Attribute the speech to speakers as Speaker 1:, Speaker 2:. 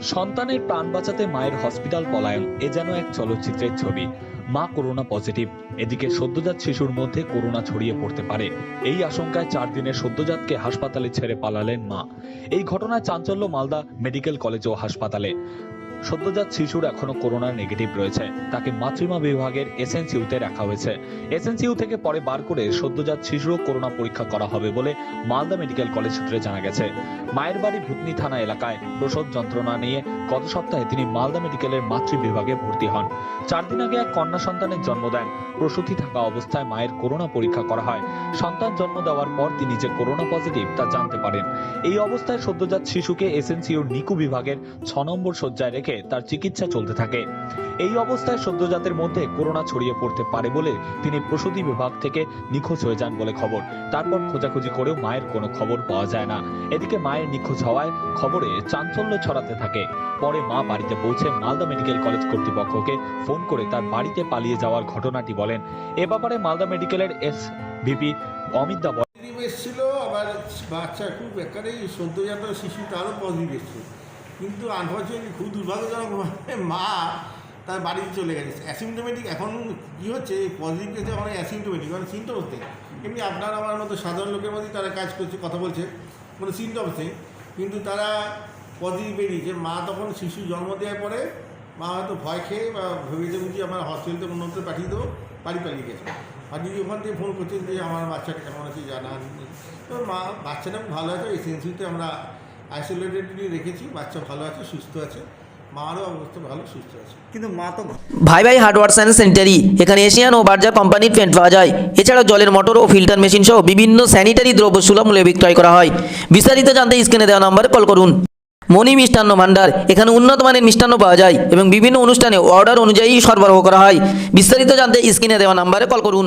Speaker 1: সন্তানের প্রাণ বাঁচাতে মায়ের হসপিটাল পলায়ন, এ যেন এক চলচ্চিত্রের ছবি। মা করোনা পজিটিভ। এদিকে সদ্যজাত শিশুর মধ্যে করোনা ছড়িয়ে পড়তে পারে। এই আশঙ্কায় চার দিনের সদ্যজাতকে হাসপাতালে ছেড়ে পালালেন মা। এই ঘটনায় চাঞ্চল্য মালদা মেডিকেল কলেজ ও হাসপাতালে। সদ্যজাত শিশুর এখনও করোনা নেগেটিভ রয়েছে। তাকে মাতৃমা বিভাগের এসএনসিউতে রাখা হয়েছে। এসএনসিইউ থেকে পরে বার করে সদ্যজাত শিশুরও করোনা পরীক্ষা করা হবে বলে মালদা মেডিকেল কলেজ সূত্রে জানা গেছে। মায়ের বাড়ি ভুতনি থানা এলাকায় প্রসব যন্ত্রণা নিয়ে গত সপ্তাহে তিনি মালদা মেডিকেলের মাতৃ বিভাগে ভর্তি হন। চার দিন আগে এক কন্যা সন্তানের জন্ম দেন। প্রসূতি থাকা অবস্থায় মায়ের করোনা পরীক্ষা করা হয়। সন্তান জন্ম দেওয়ার পর তিনি যে করোনা পজিটিভ তা জানতে পারেন। এই অবস্থায় সদ্যজাত শিশুকে এসএনসিওর নিকু বিভাগের ছ নম্বর শয্যায় রেখে তার চিকিৎসা চলতে থাকে। এই অবস্থায় সদ্যজাতের মধ্যে করোনা ছড়িয়ে পড়তে পারে বলে তিনি প্রসূতি বিভাগ থেকে নিখোঁজ হয়ে যান বলে খবর। তারপর খোঁজাখুঁজি করেও মায়ের কোনো খবর পাওয়া যায় না। এদিকে মায়ের নিখোঁজ হওয়ায় খবরে চাঞ্চল্য ছড়াতে থাকে। পরে মা বাড়িতে পৌঁছে মালদা মেডিকেল কলেজ কর্তৃপক্ষকে ফোন করে তার বাড়িতে পালিয়ে যাওয়ার ঘটনাটি বলেন। এ ব্যাপারে মালদা মেডিকেলের এস ভিপি অমিত দা বলেন,
Speaker 2: আবার বাচ্চা খুব একেবারে সদ্যজাত শিশু তারও পজিটিভ এসেছিল। কিন্তু আনফর্চুনেটলি খুব দুর্ভাগ্যজনক মা তার বাড়িতে চলে গেছে। অ্যাসিমটোমেটিক এখন কী হচ্ছে? পজিটিভ কেসে অনেক অ্যাসিমটোমেটিক মানে সিমটমস হচ্ছে। এমনি আপনার আমার মতো সাধারণ লোকের মধ্যেই তারা কাজ করছে, কথা বলছে মানে সিমটমস কিন্তু তারা পজিটিভ বেরিয়েছে। মা তখন শিশু জন্ম দেওয়ার পরে মা হয়তো ভয় খেয়ে বা ভেবেছে বুঝি আমার হসপিটালতে অন্যত্র পাঠিয়ে দেবো, বাড়ি পালিয়ে গেছে। দিদি ওখান থেকে ফোন করছেন যে আমার বাচ্চাটা কেমন আছে জানা তো মা, বাচ্চাটা ভালো আছে এসএনসিতে আমরা আইসোলেটেডলি রেখেছি বাচ্চা ভালো আছে সুস্থ আছে মারও অবস্থা ভালো সুস্থ আছে।
Speaker 3: কিন্তু মা তো
Speaker 4: ভাই ভাই হার্ডওয়ার্স অ্যান্ড সেনিটারি এখানে এশিয়ান ও বার্জার কোম্পানির পেন্ট পাওয়া যায়। এছাড়াও জলের মোটর ও ফিল্টার মেশিন সহ বিভিন্ন স্যানিটারি দ্রব্য সুলভ মূল্যে বিক্রয় করা হয়। বিস্তারিত জানতে স্ক্রিনে দেওয়া নম্বরে কল করুন। মণি মিষ্টান্ন ভাণ্ডার এখানে উন্নত মানের মিষ্টান্ন পাওয়া যায় এবং বিভিন্ন অনুষ্ঠানে অর্ডার অনুযায়ী সরবরাহ করা হয়। বিস্তারিত জানতে স্ক্রিনে দেওয়া নম্বরে কল করুন।